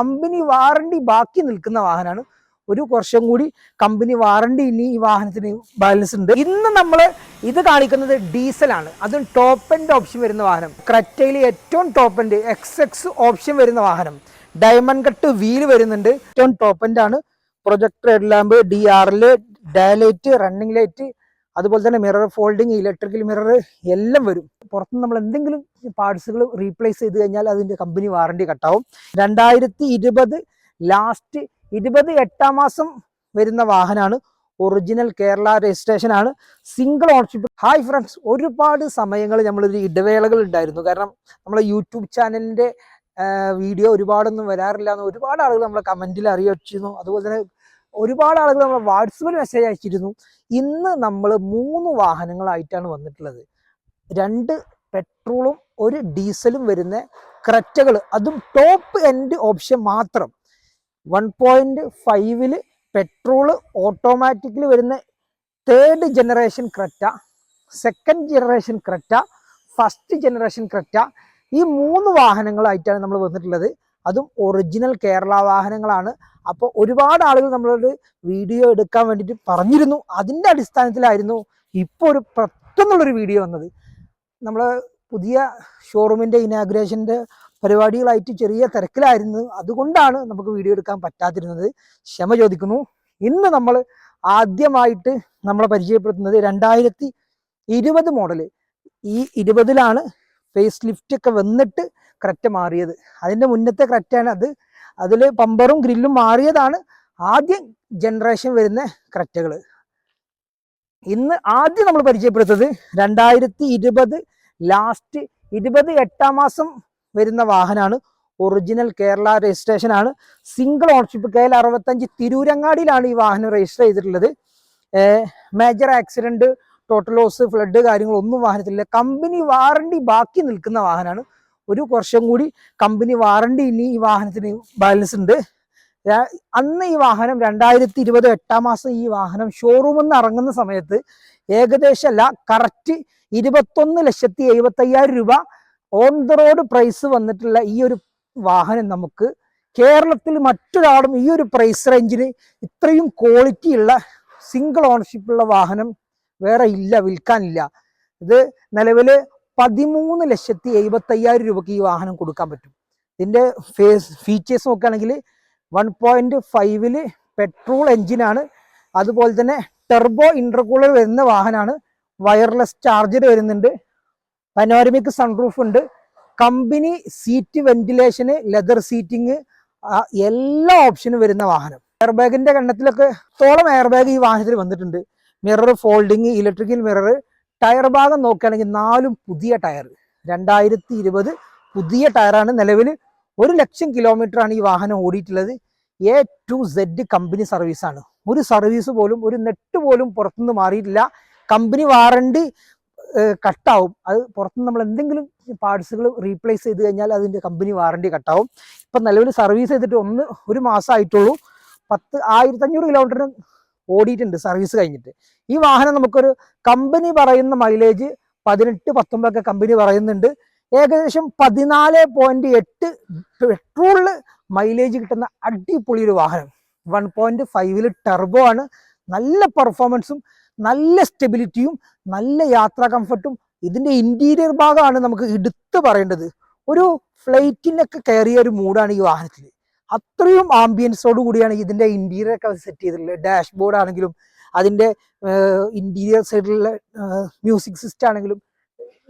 Company warranty ബാക്കി നിൽക്കുന്ന വാഹനമാണ് ഒരു വർഷം കൂടി കമ്പനി വാറണ്ടി ഇനി ഈ വാഹനത്തിന് ബാലൻസ് ഉണ്ട്. ഇന്ന് നമ്മൾ ഇത് കാണിക്കുന്നത് ഡീസലാണ് അതും ടോപ്പ് എൻഡ് ഓപ്ഷൻ വരുന്ന വാഹനം. ക്രറ്റയിൽ ഏറ്റവും top end X X option വരുന്ന വാഹനം. ഡയമണ്ട് കട്ട് വീൽ വരുന്നുണ്ട്. ഏറ്റവും ടോപ്പ് എൻഡ് ആണ്. പ്രൊജക്ടർ ഹെഡ് ലാമ്പ് ഡി ആറിൽ ഡയലൈറ്റ് റണ്ണിംഗ് ലൈറ്റ് അതുപോലെ തന്നെ മിറർ ഫോൾഡിങ് ഇലക്ട്രിക്കൽ മിറർ എല്ലാം വരും. പുറത്തുനിന്ന് നമ്മൾ എന്തെങ്കിലും പാർട്സുകൾ റീപ്ലേസ് ചെയ്ത് കഴിഞ്ഞാൽ അതിന്റെ കമ്പനി വാറണ്ടി കട്ടാവും. രണ്ടായിരത്തി ഇരുപത് ലാസ്റ്റ് ഇരുപത് എട്ടാം മാസം വരുന്ന വാഹനമാണ്. ഒറിജിനൽ കേരള രജിസ്ട്രേഷൻ ആണ്. സിംഗിൾ ഓണർഷിപ്പ് ഹായ് ഫ്രണ്ട്സ് ഒരുപാട് സമയങ്ങൾ നമ്മളൊരു ഇടവേളകൾ ഉണ്ടായിരുന്നു. കാരണം നമ്മളെ യൂട്യൂബ് ചാനലിന്റെ വീഡിയോ ഒരുപാടൊന്നും വരാറില്ല എന്ന് ഒരുപാട് ആളുകൾ നമ്മളെ കമന്റിൽ അറിയിച്ചിരുന്നു. അതുപോലെ തന്നെ ഒരുപാട് ആളുകൾ നമ്മളെ വാട്സപ്പിൽ മെസ്സേജ് അയച്ചിരുന്നു. ഇന്ന് നമ്മൾ മൂന്ന് വാഹനങ്ങളായിട്ടാണ് വന്നിട്ടുള്ളത്. രണ്ട് പെട്രോളും ഒരു ഡീസലും വരുന്ന ക്രെറ്റകൾ. അതും ടോപ്പ് എൻഡ് ഓപ്ഷൻ മാത്രം. വൺ പോയിന്റ് ഫൈവിൽ പെട്രോൾ ഓട്ടോമാറ്റിക്കലി വരുന്ന third generation Creta second generation Creta first generation Creta. ഈ മൂന്ന് വാഹനങ്ങളായിട്ടാണ് നമ്മൾ വന്നിട്ടുള്ളത്. അതും ഒറിജിനൽ കേരള വാഹനങ്ങളാണ്. അപ്പോൾ ഒരുപാട് ആളുകൾ നമ്മളോട് വീഡിയോ എടുക്കാൻ വേണ്ടിയിട്ട് പറഞ്ഞിരുന്നു. അതിന്റെ അടിസ്ഥാനത്തിലായിരുന്നു ഇപ്പോൾ ഒരു പെട്ടെന്നുള്ളൊരു വീഡിയോ വന്നത്. നമ്മൾ പുതിയ ഷോറൂമിന്റെ ഇനാഗ്രേഷന്റെ പരിപാടികളായിട്ട് ചെറിയ തിരക്കിലായിരുന്നു. അതുകൊണ്ടാണ് നമുക്ക് വീഡിയോ എടുക്കാൻ പറ്റാതിരുന്നത്. ക്ഷമ ചോദിക്കുന്നു. ഇന്ന് നമ്മൾ ആദ്യമായിട്ട് നമ്മളെ പരിചയപ്പെടുത്തുന്നത് രണ്ടായിരത്തി ഇരുപത് മോഡൽ ഈ ഇരുപതിലാണ് ഫേസ് ലിഫ്റ്റ് ഒക്കെ വന്നിട്ട് ക്രറ്റ മാറിയത്. അതിന്റെ മുന്നത്തെ ക്രറ്റാണ് അത്. അതിൽ പമ്പറും ഗ്രില്ലും മാറിയതാണ് ആദ്യം ജനറേഷൻ വരുന്ന ക്രെറ്റകൾ ഇന്ന് ആദ്യം നമ്മൾ പരിചയപ്പെടുത്തത് രണ്ടായിരത്തി ഇരുപത് ലാസ്റ്റ് ഇരുപത് എട്ടാം മാസം വരുന്ന വാഹനമാണ് ഒറിജിനൽ കേരള രജിസ്ട്രേഷൻ ആണ്. സിംഗിൾ ഓണർഷിപ്പ് കെ എൽ അറുപത്തഞ്ച് തിരൂരങ്ങാടിയിലാണ് ഈ വാഹനം രജിസ്റ്റർ ചെയ്തിട്ടുള്ളത്. Major accident total loss flood കാര്യങ്ങളൊന്നും വാഹനത്തിലില്ല. കമ്പനി വാറണ്ടി ബാക്കി നിൽക്കുന്ന വാഹനമാണ് ഒരു വർഷം കൂടി കമ്പനി വാറണ്ടി ഇനി ഈ വാഹനത്തിന് ബാലൻസ് ഉണ്ട്. അന്ന് ഈ വാഹനം രണ്ടായിരത്തി ഇരുപത് എട്ടാം മാസം ഈ വാഹനം ഷോറൂമിൽ നിന്ന് ഇറങ്ങുന്ന സമയത്ത് ഏകദേശം അല്ല കറക്റ്റ് ഇരുപത്തൊന്ന് ലക്ഷത്തി എഴുപത്തി അയ്യായിരം രൂപ ഓൺ ദ റോഡ് പ്രൈസ് വന്നിട്ടുള്ള ഈ ഒരു വാഹനം നമുക്ക് കേരളത്തിൽ മറ്റൊരാളും ഈ ഒരു പ്രൈസ് റേഞ്ചിന് ഇത്രയും ക്വാളിറ്റി ഉള്ള സിംഗിൾ ഓണർഷിപ്പ് ഉള്ള വാഹനം വേറെ ഇല്ല വിൽക്കാനില്ല. ഇത് നിലവിൽ പതിമൂന്ന് ലക്ഷത്തി എഴുപത്തി അയ്യായിരം രൂപയ്ക്ക് ഈ വാഹനം കൊടുക്കാൻ പറ്റും. ഇതിന്റെ ഫേസ് ഫീച്ചേഴ്സ് നോക്കുകയാണെങ്കിൽ വൺ പോയിന്റ് ഫൈവിൽ പെട്രോൾ എഞ്ചിനാണ് അതുപോലെ തന്നെ ടെർബോ ഇന്റർകൂളർ വരുന്ന വാഹനമാണ് വയർലെസ് ചാർജർ വരുന്നുണ്ട്. പനോരമിക് സൺറൂഫ് ഉണ്ട്. Company seat ventilation leather seating എല്ലാ ഓപ്ഷനും വരുന്ന വാഹനം. എയർ ബാഗിന്റെ കണ്ണത്തിലൊക്കെ തോളം എയർ ബാഗ് ഈ വാഹനത്തിൽ വന്നിട്ടുണ്ട്. Mirror folding electrical mirror tyre ഭാഗം നോക്കുകയാണെങ്കിൽ നാലും പുതിയ ടയർ രണ്ടായിരത്തി പുതിയ ടയറാണ് നിലവിൽ ഒരു ലക്ഷം കിലോമീറ്റർ ആണ് ഈ വാഹനം ഓടിയിട്ടുള്ളത്. എ ടു സെഡ് കമ്പനി സർവീസാണ് ഒരു സർവീസ് പോലും ഒരു നെറ്റ് പോലും പുറത്തുനിന്ന് മാറിയിട്ടില്ല. കമ്പനി വാറണ്ടി കട്ടാവും അത് പുറത്തുനിന്ന് നമ്മൾ എന്തെങ്കിലും പാർട്സുകൾ റീപ്ലേസ് ചെയ്ത് കഴിഞ്ഞാൽ അതിന്റെ കമ്പനി വാറണ്ടി കട്ടാവും ഇപ്പം നിലവിൽ സർവീസ് ചെയ്തിട്ട് ഒന്ന് ഒരു മാസമായിട്ടുള്ളൂ. പത്ത് ആയിരത്തി അഞ്ഞൂറ് കിലോമീറ്ററിന് ഓടിയിട്ടുണ്ട് സർവീസ് കഴിഞ്ഞിട്ട്. ഈ വാഹനം നമുക്കൊരു കമ്പനി പറയുന്ന മൈലേജ് പതിനെട്ട് പത്തൊമ്പതൊക്കെ കമ്പനി പറയുന്നുണ്ട്. ഏകദേശം പതിനാല് പോയിന്റ് എട്ട് പെട്രോളിൽ മൈലേജ് കിട്ടുന്ന അടിപൊളി ഒരു വാഹനം. വൺ പോയിന്റ് ഫൈവിൽ ടെർബോ ആണ്. നല്ല പെർഫോമൻസും നല്ല സ്റ്റെബിലിറ്റിയും നല്ല യാത്രാ കംഫർട്ടും ഇതിന്റെ ഇന്റീരിയർ ഭാഗമാണ് നമുക്ക് എടുത്തു പറയേണ്ടത്. ഒരു ഫ്ലൈറ്റിനൊക്കെ കയറിയ ഒരു മൂഡാണ് ഈ വാഹനത്തിൽ അത്രയും ആംബിയൻസോട് കൂടിയാണ് ഇതിന്റെ ഇന്റീരിയർ ഒക്കെ സെറ്റ് ചെയ്തിട്ടുള്ളത്. ഡാഷ്ബോർഡ് ആണെങ്കിലും അതിന്റെ ഇന്റീരിയർ സൈഡിലുള്ള മ്യൂസിക് സിസ്റ്റം ആണെങ്കിലും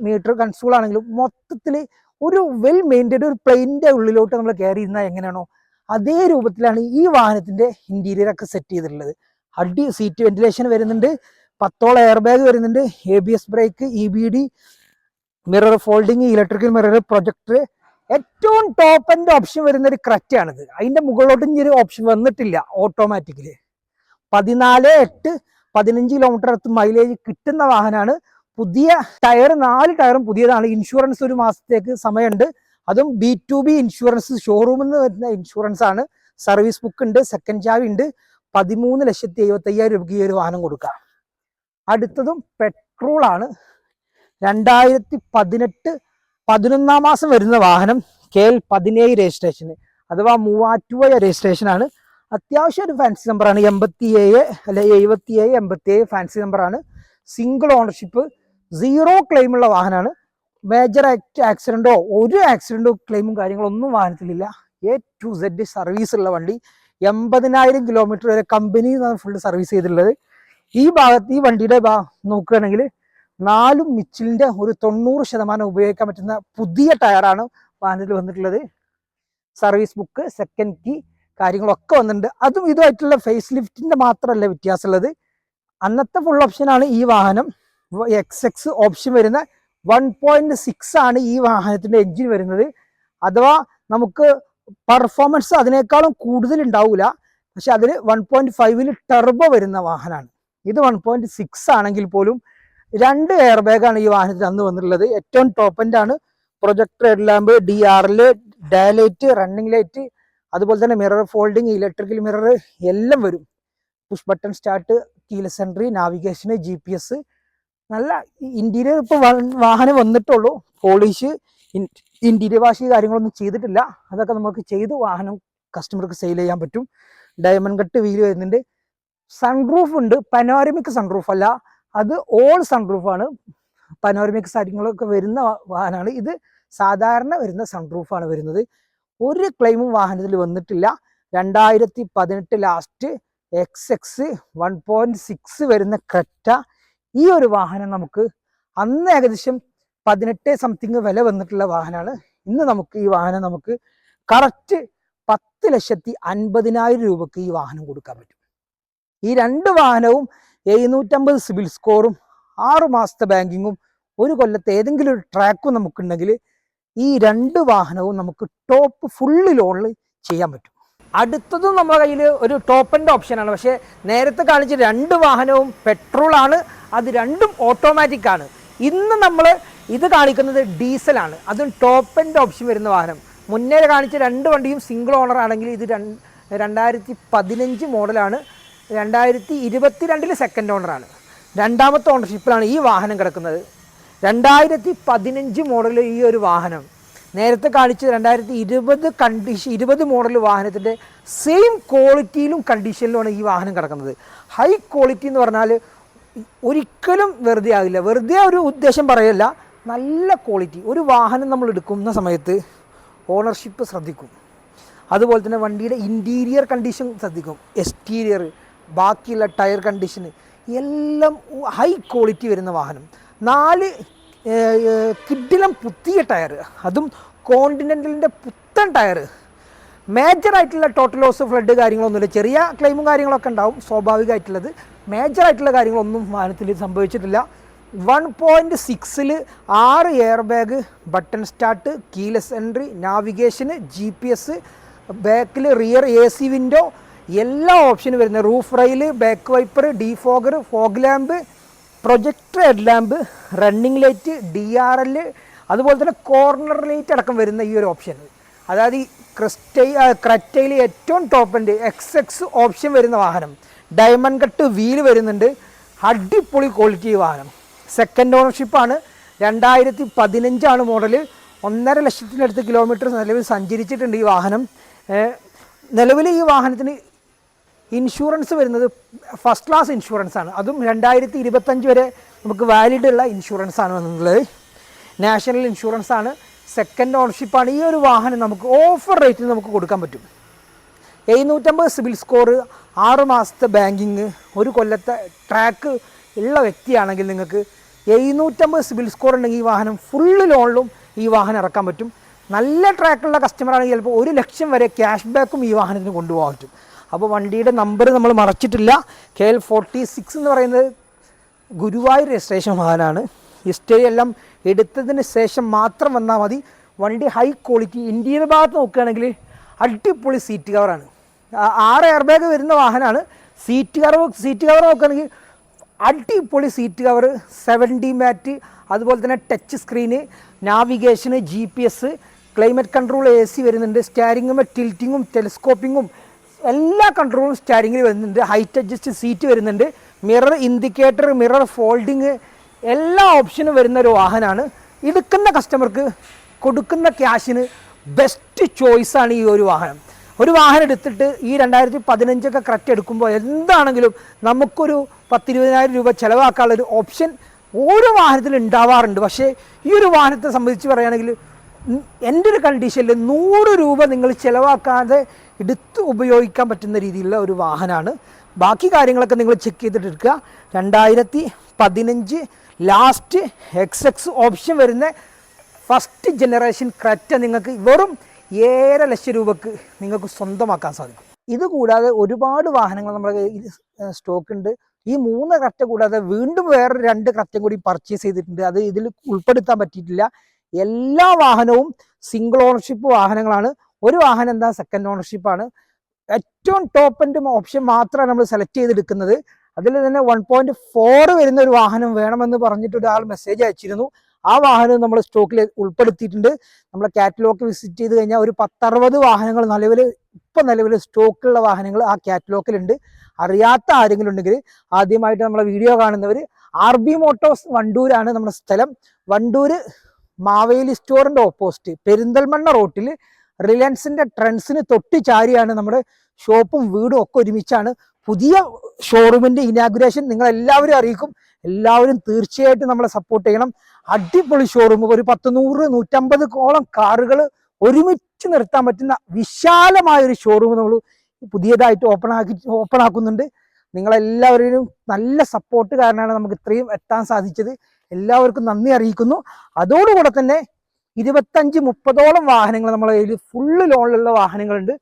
മീറ്റർ കൺസോൾ ആണെങ്കിലും മൊത്തത്തിൽ ഒരു വെൽ മെയിന്റൈൻഡ് ഒരു പ്ലെയിന്റെ ഉള്ളിലോട്ട് നമ്മൾ കയറി ഇരുന്നാൽ എങ്ങനെയാണോ അതേ രൂപത്തിലാണ് ഈ വാഹനത്തിന്റെ ഇന്റീരിയറൊക്കെ സെറ്റ് ചെയ്തിട്ടുള്ളത്. അടി സീറ്റ് വെന്റിലേഷൻ വരുന്നുണ്ട് പത്തോളം എയർ ബാഗ് വരുന്നുണ്ട് A B S brake E B D mirror folding electrical mirror projector ഏറ്റവും ടോപ്പ് എന്റെ ഓപ്ഷൻ വരുന്ന ഒരു ക്രറ്റാണിത് അതിന്റെ മുകളിലോട്ടും ഒരു ഓപ്ഷൻ വന്നിട്ടില്ല ഓട്ടോമാറ്റിക്കലി പതിനാല് എട്ട് പതിനഞ്ച് കിലോമീറ്റർ അടുത്ത് മൈലേജ് കിട്ടുന്ന വാഹനമാണ് പുതിയ ടയർ നാല് ടയറും പുതിയതാണ്. ഇൻഷുറൻസ് ഒരു മാസത്തേക്ക് സമയമുണ്ട്. അതും ബി ടു ബി ഇൻഷുറൻസ് ഷോറൂമിൽ നിന്ന് വരുന്ന ഇൻഷുറൻസ് ആണ്. സർവീസ് ബുക്ക് ഉണ്ട് സെക്കൻഡ് ചാവി ഉണ്ട്. പതിമൂന്ന് ലക്ഷത്തി എഴുപത്തി അയ്യായിരം രൂപയ്ക്ക് ഈ ഒരു വാഹനം കൊടുക്കാം. അടുത്തതും പെട്രോൾ ആണ്. രണ്ടായിരത്തി പതിനെട്ട് പതിനൊന്നാം മാസം വരുന്ന വാഹനം കെ എൽ പതിനേഴ് രജിസ്ട്രേഷന് അഥവാ മൂവാറ്റുപുഴ രജിസ്ട്രേഷനാണ് അത്യാവശ്യം ഒരു ഫാൻസി നമ്പറാണ് എൺപത്തി ഏഴ് അല്ലെ എഴുപത്തി ഏഴ് എൺപത്തി ഏഴ് ഫാൻസി നമ്പറാണ് സിംഗിൾ ഓണർഷിപ്പ് സീറോ ക്ലെയിമുള്ള വാഹനമാണ് മേജർ ആക്സിഡന്റോ ഒരു ആക്സിഡന്റോ ക്ലെയിമും കാര്യങ്ങളൊന്നും വാഹനത്തിലില്ല. എ ടു സെഡ് സർവീസ് ഉള്ള വണ്ടി എൺപതിനായിരം കിലോമീറ്റർ വരെ കമ്പനി ഫുൾ സർവീസ് ചെയ്തിട്ടുള്ളത്. ഈ ഭാഗത്ത് ഈ വണ്ടിയുടെ നോക്കുകയാണെങ്കിൽ നാലും മിച്ചിലിന്റെ ഒരു തൊണ്ണൂറ് ശതമാനം ഉപയോഗിക്കാൻ പറ്റുന്ന പുതിയ ടയറാണ് വാഹനത്തിൽ വന്നിട്ടുള്ളത്. സർവീസ് ബുക്ക് സെക്കൻഡ് കീ കാര്യങ്ങളൊക്കെ വന്നിട്ടുണ്ട്. അതും ഇതുമായിട്ടുള്ള ഫേസ് ലിഫ്റ്റിന്റെ മാത്രമല്ല വ്യത്യാസമുള്ളത്. അന്നത്തെ ഫുൾ ഓപ്ഷനാണ് ഈ വാഹനം. എക്സ് എക്സ് ഓപ്ഷൻ വരുന്ന വൺ പോയിന്റ് സിക്സ് ആണ് ഈ വാഹനത്തിന്റെ എഞ്ചിൻ വരുന്നത്. അഥവാ നമുക്ക് പെർഫോമൻസ് അതിനേക്കാളും കൂടുതൽ ഉണ്ടാവില്ല പക്ഷെ അതിന് വൺ പോയിന്റ് ഫൈവിൽ ടെർബോ വരുന്ന വാഹനമാണ്. ഇത് വൺ പോയിന്റ് സിക്സ് ആണെങ്കിൽ പോലും രണ്ട് എയർ ബാഗാണ് ഈ വാഹനത്തിൽ അന്ന് വന്നിട്ടുള്ളത്. ഏറ്റവും ടോപ്പ് എൻഡ് ആണ്. പ്രൊജക്ടർ ഹെഡ് ലാമ്പ് ഡി ആറിൽ ഡയലൈറ്റ് റണ്ണിംഗ് ലൈറ്റ് അതുപോലെ തന്നെ മിറർ ഫോൾഡിങ് ഇലക്ട്രിക്കൽ മിറർ എല്ലാം വരും. Push button start keyless entry navigation G P S നല്ല ഇന്റീരിയർ ഇപ്പോൾ വാഹനം വന്നിട്ടുള്ളൂ. പോളിഷ് ഇന്റീരിയർ വാഷ് കാര്യങ്ങളൊന്നും ചെയ്തിട്ടില്ല. അതൊക്കെ നമുക്ക് ചെയ്ത് വാഹനം കസ്റ്റമർക്ക് സെയിൽ ചെയ്യാൻ പറ്റും. ഡയമണ്ട് കട്ട് വീൽ വരുന്നുണ്ട്. സൺറൂഫ് ഉണ്ട്. പനോരമിക് സൺറൂഫ് അല്ല. അത് ഓൾ സൺറൂഫ് ആണ്. പനോരമിക് കാര്യങ്ങളൊക്കെ വരുന്ന വാഹനമാണ്. ഇത് സാധാരണ വരുന്ന സൺറൂഫ് ആണ് വരുന്നത്. ഒരു ക്ലെയിമും വാഹനത്തിൽ വന്നിട്ടില്ല. രണ്ടായിരത്തി പതിനെട്ട് last X X one point six വരുന്ന ക്രെറ്റ ഈ ഒരു വാഹനം നമുക്ക് അന്ന് ഏകദേശം പതിനെട്ട് സംതിങ് വില വന്നിട്ടുള്ള വാഹനമാണ് ഇന്ന് നമുക്ക് ഈ വാഹനം നമുക്ക് കറക്റ്റ് പത്ത് ലക്ഷത്തി അൻപതിനായിരം രൂപക്ക് ഈ വാഹനം കൊടുക്കാൻ പറ്റും. ഈ രണ്ട് വാഹനവും എഴുന്നൂറ്റമ്പത് സിവിൽ സ്കോറും ആറു മാസത്തെ ബാങ്കിങ്ങും ഒരു കൊല്ലത്തെ ഏതെങ്കിലും ഒരു ട്രാക്കും നമുക്കുണ്ടെങ്കിൽ ഈ രണ്ട് വാഹനവും നമുക്ക് ടോപ്പ് ഫുള്ള് ലോണിൽ ചെയ്യാൻ പറ്റും. അടുത്തതും നമ്മുടെ കയ്യിൽ ഒരു ടോപ്പിന്റെ ഓപ്ഷനാണ് പക്ഷേ നേരത്തെ കാണിച്ച രണ്ട് വാഹനവും പെട്രോളാണ് അത് രണ്ടും ഓട്ടോമാറ്റിക് ആണ്. ഇന്ന് നമ്മൾ ഇത് കാണിക്കുന്നത് ഡീസലാണ് അതും ടോപ്പ് ഓപ്ഷൻ വരുന്ന വാഹനം. മുന്നേ കാണിച്ച രണ്ട് വണ്ടിയും സിംഗിൾ ഓണർ ആണെങ്കിൽ ഇത് രണ്ട് രണ്ടായിരത്തി പതിനഞ്ച് മോഡലാണ് രണ്ടായിരത്തി ഇരുപത്തി രണ്ടിൽ സെക്കൻഡ് ഓണറാണ് രണ്ടാമത്തെ ഓണർഷിപ്പിലാണ് ഈ വാഹനം കിടക്കുന്നത്. രണ്ടായിരത്തി പതിനഞ്ച് മോഡൽ ഈ ഒരു വാഹനം. നേരത്തെ കാണിച്ച രണ്ടായിരത്തി ഇരുപത് കണ്ടീഷൻ ഇരുപത് മോഡൽ വാഹനത്തിന്റെ സെയിം ക്വാളിറ്റിയിലും കണ്ടീഷനിലുമാണ് ഈ വാഹനം കിടക്കുന്നത്. ഹൈ ക്വാളിറ്റി എന്ന് പറഞ്ഞാൽ ഒരിക്കലും വെറുതെ ആകില്ല വെറുതെ ഒരു ഉദ്ദേശം പറയല്ല. നല്ല ക്വാളിറ്റി ഒരു വാഹനം നമ്മൾ എടുക്കുന്ന സമയത്ത് ഓണർഷിപ്പ് ശ്രദ്ധിക്കും. അതുപോലെ തന്നെ വണ്ടിയുടെ ഇന്റീരിയർ കണ്ടീഷൻ ശ്രദ്ധിക്കും. എക്സ്റ്റീരിയർ ബാക്കിയുള്ള ടയർ കണ്ടീഷന് എല്ലാം ഹൈ ക്വാളിറ്റി വരുന്ന വാഹനം. നാല് കിഡിലം പുത്തിയ ടയർ അതും കോണ്ടിനെന്റലിന്റെ പുത്തൻ ടയർ മേജർ ആയിട്ടുള്ള ടോട്ടൽ ലോസ് ഫ്ലഡ് കാര്യങ്ങളൊന്നുമില്ല. ചെറിയ ക്ലെയിമും കാര്യങ്ങളൊക്കെ ഉണ്ടാവും സ്വാഭാവികമായിട്ടുള്ളത്. മേജർ ആയിട്ടുള്ള കാര്യങ്ങളൊന്നും വാഹനത്തിൽ സംഭവിച്ചിട്ടില്ല. വൺ പോയിന്റ് സിക്സിൽ ആറ് air bag button start keyless entry navigation G P S ബാക്കിൽ റിയർ എ സി വിൻഡോ എല്ലാ ഓപ്ഷനും വരുന്നത്. Roof rail back wiper defogger fog lamp projector head lamp running light D R L അതുപോലെ തന്നെ corner light അടക്കം വരുന്ന ഈ ഒരു ഓപ്ഷൻ അതായത് ഈ ക്രിസ്റ്റൈ ക്രറ്റയിൽ ഏറ്റവും ടോപ്പ് ഉണ്ട് എക്സ് എക്സ് ഓപ്ഷൻ വരുന്ന വാഹനം. ഡയമണ്ട് കട്ട് വീൽ വരുന്നുണ്ട്. അടിപൊളി ക്വാളിറ്റി വാഹനം. സെക്കൻഡ് ഓണർഷിപ്പാണ് രണ്ടായിരത്തി പതിനഞ്ചാണ് മോഡൽ ഒന്നര ലക്ഷത്തിനടുത്ത് കിലോമീറ്റർ നിലവിൽ സഞ്ചരിച്ചിട്ടുണ്ട് ഈ വാഹനം. നിലവിൽ ഈ വാഹനത്തിന് ഇൻഷുറൻസ് വരുന്നത് ഫസ്റ്റ് ക്ലാസ് ഇൻഷുറൻസ് ആണ്. അതും രണ്ടായിരത്തി ഇരുപത്തഞ്ച് വരെ നമുക്ക് വാലിഡ് ഉള്ള ഇൻഷുറൻസ് ആണ് വന്നിട്ടുള്ളത്. നാഷണൽ ഇൻഷുറൻസ് ആണ്. സെക്കൻഡ് ഓണർഷിപ്പാണ് ഈ ഒരു വാഹനം നമുക്ക് ഓഫർ റേറ്റിൽ നമുക്ക് കൊടുക്കാൻ പറ്റും. എഴുന്നൂറ്റമ്പത് സിബിൽ സ്കോർ ആറ് മാസത്തെ ബാങ്കിങ് ഒരു കൊല്ലത്തെ ട്രാക്ക് ഉള്ള വ്യക്തിയാണെങ്കിൽ നിങ്ങൾക്ക് എഴുന്നൂറ്റമ്പത് സിബിൽ സ്കോർ ഉണ്ടെങ്കിൽ ഈ വാഹനം ഫുള്ള് ലോണിലും ഈ വാഹനം ഇറക്കാൻ പറ്റും. നല്ല ട്രാക്കുള്ള കസ്റ്റമർ ആണെങ്കിൽ ചിലപ്പോൾ ഒരു ലക്ഷം വരെ ക്യാഷ് ബാക്കും ഈ വാഹനത്തിന് കൊണ്ടുപോകാൻ പറ്റും. അപ്പോൾ വണ്ടിയുടെ നമ്പർ നമ്മൾ മറച്ചിട്ടില്ല. കെ എൽ ഫോർട്ടി സിക്സ് എന്ന് പറയുന്നത് ഗുരുവായൂർ രജിസ്ട്രേഷൻ വാഹനമാണ് ഹിസ്റ്ററി എല്ലാം എടുത്തതിന് ശേഷം മാത്രം വന്നാൽ മതി. വണ്ടി ഹൈ ക്വാളിറ്റി ഇന്റീരിയർ ഭാഗത്ത് നോക്കുകയാണെങ്കിൽ അടിപൊളി സീറ്റ് കവറാണ് ആറ് എയർ ബാഗ് വരുന്ന വാഹനമാണ് സീറ്റ് കവർ സീറ്റ് കവർ നോക്കുകയാണെങ്കിൽ അടിപൊളി സീറ്റ് കവർ സെവന്റി മാറ്റ് അതുപോലെ തന്നെ touch screen navigation G P S climate control A C വരുന്നുണ്ട്. സ്റ്റാരിങ്ങും ടിൽറ്റിങ്ങും ടെലിസ്കോപ്പിങ്ങും എല്ലാ കൺട്രോളും സ്റ്റാരിങ്ങിൽ വരുന്നുണ്ട്. ഹൈറ്റ് അഡ്ജസ്റ്റ് സീറ്റ് വരുന്നുണ്ട്. മിറർ ഇൻഡിക്കേറ്റർ മിറർ ഫോൾഡിങ് എല്ലാ ഓപ്ഷനും വരുന്ന ഒരു വാഹനമാണ് എടുക്കുന്ന കസ്റ്റമർക്ക് കൊടുക്കുന്ന ക്യാഷിന് ബെസ്റ്റ് ചോയ്സാണ് ഈ ഒരു വാഹനം. ഒരു വാഹനം എടുത്തിട്ട് ഈ രണ്ടായിരത്തി പതിനഞ്ചൊക്കെ കറക്റ്റ് എടുക്കുമ്പോൾ എന്താണെങ്കിലും നമുക്കൊരു പത്തിരുപതിനായിരം രൂപ ചിലവാക്കാനുള്ള ഒരു ഓപ്ഷൻ ഓരോ വാഹനത്തിലും ഉണ്ടാവാറുണ്ട്. പക്ഷേ ഈ ഒരു വാഹനത്തെ സംബന്ധിച്ച് പറയുകയാണെങ്കിൽ എന്റെ ഒരു കണ്ടീഷനിൽ നൂറ് രൂപ നിങ്ങൾ ചിലവാക്കാതെ എടുത്ത് ഉപയോഗിക്കാൻ പറ്റുന്ന രീതിയിലുള്ള ഒരു വാഹനമാണ് ബാക്കി കാര്യങ്ങളൊക്കെ നിങ്ങൾ ചെക്ക് ചെയ്തിട്ട് എടുക്കുക. രണ്ടായിരത്തി പതിനഞ്ച് ലാസ്റ്റ് എക്സ് എക്സ് ഓപ്ഷൻ വരുന്ന ഫസ്റ്റ് ജനറേഷൻ ക്രറ്റ നിങ്ങൾക്ക് വെറും ഏഴര ലക്ഷം രൂപക്ക് നിങ്ങൾക്ക് സ്വന്തമാക്കാൻ സാധിക്കും. ഇത് കൂടാതെ ഒരുപാട് വാഹനങ്ങൾ നമ്മുടെ സ്റ്റോക്ക് ഉണ്ട്. ഈ മൂന്ന് ക്രറ്റ കൂടാതെ വീണ്ടും വേറെ രണ്ട് ക്രറ്റം കൂടി പർച്ചേസ് ചെയ്തിട്ടുണ്ട്. അത് ഇതിൽ ഉൾപ്പെടുത്താൻ പറ്റിയിട്ടില്ല. എല്ലാ വാഹനവും സിംഗിൾ ഓണർഷിപ്പ് വാഹനങ്ങളാണ്. ഒരു വാഹനം എന്താ? സെക്കൻഡ് ഓണർഷിപ്പാണ് ഏറ്റവും ടോപ്പ് എന്റെ ഓപ്ഷൻ മാത്രമാണ് നമ്മൾ സെലക്ട് ചെയ്തെടുക്കുന്നത്. അതിൽ തന്നെ വൺ പോയിന്റ് ഫോർ വരുന്ന ഒരു വാഹനം വേണമെന്ന് പറഞ്ഞിട്ട് ഒരാൾ മെസ്സേജ് അയച്ചിരുന്നു. ആ വാഹനം നമ്മൾ സ്റ്റോക്കിൽ ഉൾപ്പെടുത്തിയിട്ടുണ്ട്. നമ്മൾ കാറ്റലോഗ് വിസിറ്റ് ചെയ്ത് കഴിഞ്ഞാൽ ഒരു പത്തറുപത് വാഹനങ്ങൾ നിലവിൽ ഇപ്പം നിലവിൽ സ്റ്റോക്കിലുള്ള വാഹനങ്ങൾ ആ കാറ്റലോഗിലുണ്ട് അറിയാത്ത ആരെങ്കിലും ഉണ്ടെങ്കിൽ ആദ്യമായിട്ട് നമ്മളെ വീഡിയോ കാണുന്നവർ ആർ ബി മോട്ടോസ് വണ്ടൂരാണ് നമ്മുടെ സ്ഥലം. വണ്ടൂര് മാവേലി സ്റ്റോറിന്റെ ഓപ്പോസിറ്റ് പെരിന്തൽമണ്ണ റോട്ടിൽ റിലയൻസിന്റെ ട്രെൻഡ്സിന് തൊട്ട് ചാരിയാണ് നമ്മുടെ ഷോപ്പും വീടും ഒക്കെ ഒരുമിച്ചാണ് പുതിയ ഷോറൂമിന്റെ ഇനാഗുറേഷൻ നിങ്ങൾ എല്ലാവരും അറിയിക്കും. എല്ലാവരും തീർച്ചയായിട്ടും നമ്മളെ സപ്പോർട്ട് ചെയ്യണം. അടിപൊളി ഷോറൂം ഒരു പത്ത് നൂറ് നൂറ്റമ്പത് കോളം കാറുകൾ ഒരുമിച്ച് നിർത്താൻ പറ്റുന്ന വിശാലമായ ഒരു ഷോറൂം നമ്മൾ പുതിയതായിട്ട് ഓപ്പൺ ആക്കി ഓപ്പൺ ആക്കുന്നുണ്ട്. നിങ്ങളെല്ലാവരും നല്ല സപ്പോർട്ട് കാരണമാണ് നമുക്ക് ഇത്രയും എത്താൻ സാധിച്ചത്. എല്ലാവർക്കും നന്ദി അറിയിക്കുന്നു. അതോടുകൂടെ തന്നെ ഇരുപത്തഞ്ച് മുപ്പതോളം വാഹനങ്ങൾ നമ്മളെ കയ്യിൽ ഫുള്ള് ലോണിലുള്ള വാഹനങ്ങളുണ്ട്.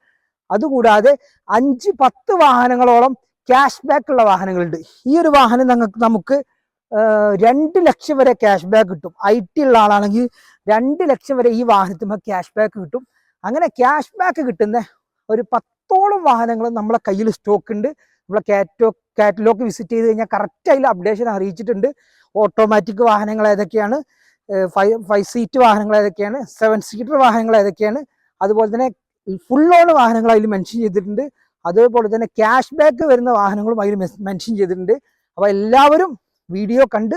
അതുകൂടാതെ അഞ്ച് പത്ത് വാഹനങ്ങളോളം ക്യാഷ് ബാക്ക് ഉള്ള വാഹനങ്ങളുണ്ട്. ഈ ഒരു വാഹനം നമുക്ക് ആ, രണ്ട് ലക്ഷം വരെ ക്യാഷ് ബാക്ക് കിട്ടും. ഐ ടി ഉള്ള ആളാണെങ്കിൽ രണ്ട് ലക്ഷം വരെ ഈ വാഹനത്തിന് ക്യാഷ് ബാക്ക് കിട്ടും. അങ്ങനെ ക്യാഷ് ബാക്ക് കിട്ടുന്ന ഒരു പത്തോളം വാഹനങ്ങൾ നമ്മളെ കയ്യിൽ സ്റ്റോക്ക് ഉണ്ട്. നമ്മളെ കാറ്റോ കാറ്റലോഗ് വിസിറ്റ് ചെയ്ത് കഴിഞ്ഞാൽ കറക്റ്റ് അതിൽ അപ്ഡേഷൻ അറിയിച്ചിട്ടുണ്ട്. ഓട്ടോമാറ്റിക് വാഹനങ്ങൾ ഏതൊക്കെയാണ്? ഫൈവ് ഫൈവ് സീറ്റ് വാഹനങ്ങൾ ഏതൊക്കെയാണ്? സെവൻ സീറ്റർ വാഹനങ്ങൾ ഏതൊക്കെയാണ്? അതുപോലെ തന്നെ ഫുൾ ഓൺ വാഹനങ്ങൾ അതിൽ മെൻഷൻ ചെയ്തിട്ടുണ്ട്. അതേപോലെ തന്നെ ക്യാഷ് ബാക്ക് വരുന്ന വാഹനങ്ങളും അതിൽ മെൻഷൻ ചെയ്തിട്ടുണ്ട്. അപ്പോൾ എല്ലാവരും വീഡിയോ കണ്ട്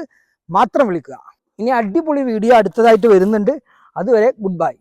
മാത്രം വിളിക്കുക. ഇനി അടിപൊളി വീഡിയോ അടുത്തതായിട്ട് വരുന്നുണ്ട്. അതുവരെ ഗുഡ് ബൈ